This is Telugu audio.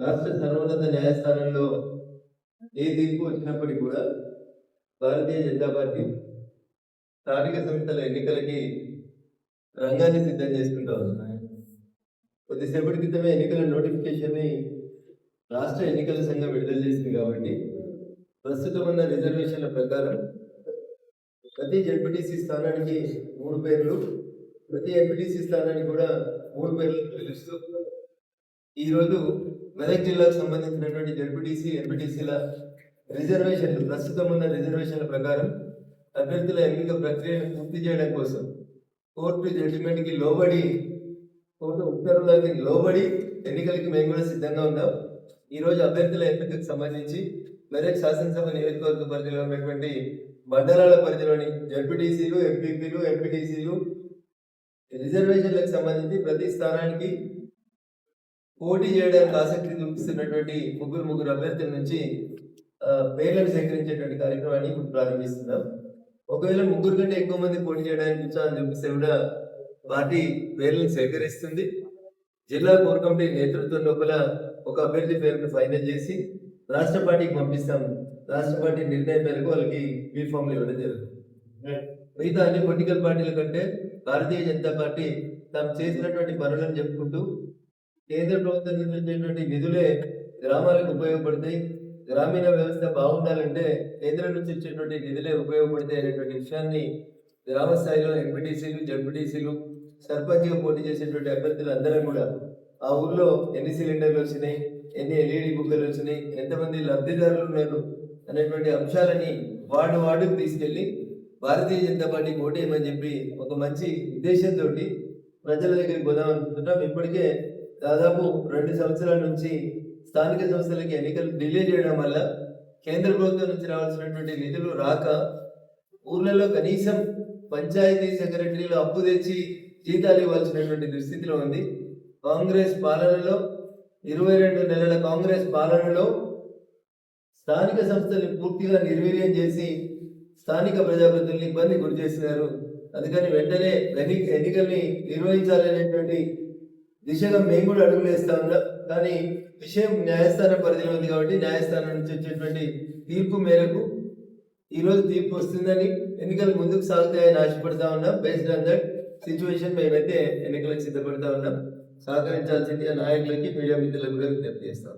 రాష్ట్ర సర్వోన్నత న్యాయస్థానంలో ఏ తీర్పు వచ్చినప్పటికీ కూడా భారతీయ జనతా పార్టీ స్థానిక సంస్థల ఎన్నికలకి రంగాన్ని సిద్ధం చేసుకుంటూ కొద్దిసేపటి క్రితమే ఎన్నికల నోటిఫికేషన్ని రాష్ట్ర ఎన్నికల సంఘం విడుదల చేసింది కాబట్టి ప్రస్తుతం ఉన్న రిజర్వేషన్ల ప్రకారం ప్రతి జడ్పీటీసీ స్థానానికి మూడు పేర్లు ప్రతి ఎంపీటీసీ స్థానానికి కూడా మూడు పేర్లు పిలుస్తూ ఈరోజు మెదక్ జిల్లాకు సంబంధించినటువంటి జడ్పీటీసీ ఎంపీటీసీల రిజర్వేషన్లు ప్రస్తుతం ఉన్న రిజర్వేషన్ల ప్రకారం అభ్యర్థుల ఎంపిక ప్రక్రియను పూర్తి చేయడం కోసం కోర్టు జడ్జిమెంట్కి లోబడి కోర్టు ఉత్తర్వులకి లోబడి ఎన్నికలకి మేము కూడా సిద్ధంగా ఉన్నాం. ఈరోజు అభ్యర్థుల ఎంపికకు సంబంధించి మెదక్ శాసనసభ నియోజకవర్గ పరిధిలో ఉన్నటువంటి మండలాల పరిధిలోని జడ్పీటీసీలు ఎంపీపీలు ఎంపీటీసీలు రిజర్వేషన్లకు సంబంధించి ప్రతి స్థానానికి పోటీ చేయడానికి ఆసక్తి చూపిస్తున్నటువంటి ముగ్గురు ముగ్గురు అభ్యర్థుల నుంచి పేర్లను సేకరించేటువంటి కార్యక్రమాన్ని ఇప్పుడు ప్రారంభిస్తున్నాం. ఒకవేళ ముగ్గురు కంటే ఎక్కువ మంది పోటీ చేయడానికి ఉత్సాహం చూపిస్తే కూడా పార్టీ పేర్లను సేకరిస్తుంది. జిల్లా కోర్ కమిటీ నేతృత్వం లోపల ఒక అభ్యర్థి పేరును ఫైనల్ చేసి రాష్ట్ర పార్టీకి పంపిస్తాం. రాష్ట్ర పార్టీ నిర్ణయం మేరకు వాళ్ళకి బీఫామ్లు ఇవ్వడం జరుగుతుంది. మిగతా అన్ని పొలిటికల్ పార్టీల కంటే భారతీయ జనతా పార్టీ తాము చేసినటువంటి పనులను చెప్పుకుంటూ కేంద్ర ప్రభుత్వం నిర్మించేటువంటి నిధులే గ్రామాలకు ఉపయోగపడతాయి. గ్రామీణ వ్యవస్థ బాగుండాలంటే కేంద్రం నుంచి వచ్చేటువంటి నిధులే ఉపయోగపడతాయి అనేటువంటి విషయాన్ని గ్రామ స్థాయిలో ఎంపీటీసీలు జడ్పీటీసీలు సర్పంచ్గా పోటీ చేసేటువంటి అభ్యర్థులు అందరం కూడా ఆ ఊర్లో ఎన్ని సిలిండర్లు వచ్చినాయి ఎన్ని ఎల్ఈడి బుక్కలు వచ్చినాయి ఎంతమంది లబ్ధిదారులు ఉన్నారు అనేటువంటి అంశాలని వార్డు వాడుకు తీసుకెళ్ళి భారతీయ జనతా పార్టీ ఓటేయమని చెప్పి ఒక మంచి ఉద్దేశంతో ప్రజల దగ్గరికి పోదాం అనుకుంటున్నాం. ఇప్పటికే దాదాపు రెండు సంవత్సరాల నుంచి స్థానిక సంస్థలకి ఎన్నికలు డిలే చేయడం వల్ల కేంద్ర ప్రభుత్వం నుంచి రావాల్సినటువంటి నిధులు రాక ఊర్లలో కనీసం పంచాయతీ సెక్రటరీలు అప్పు తెచ్చి జీతాలు ఇవ్వాల్సినటువంటి దుస్థితిలో ఉంది. కాంగ్రెస్ పాలనలో ఇరవై రెండు నెలల కాంగ్రెస్ పాలనలో స్థానిక సంస్థల్ని పూర్తిగా నిర్వీర్యం చేసి స్థానిక ప్రజాప్రతినిధులను ఇబ్బంది గురి చేస్తున్నారు. అందుకని వెంటనే ఎన్ని ఎన్నికల్ని నిర్వహించాలనేటువంటి దిశగా మేము కూడా అడుగులు వేస్తా. ఉన్నాం కానీ విషయం న్యాయస్థానం పరిధిలో ఉంది కాబట్టి న్యాయస్థానం నుంచి వచ్చేటువంటి తీర్పు మేరకు ఈరోజు తీర్పు వస్తుందని ఎన్నికలు ముందుకు సాగుతాయని ఆశపడతా ఉన్నాం. బేస్డ్ ఆన్ దట్ సిచ్యువేషన్ మేమైతే ఎన్నికలకు సిద్ధపడతా ఉన్నాం. సహకరించాల్సిందిగా నాయకులకి మీడియా మిత్రులకు కూడా విజ్ఞప్తి చేస్తాం.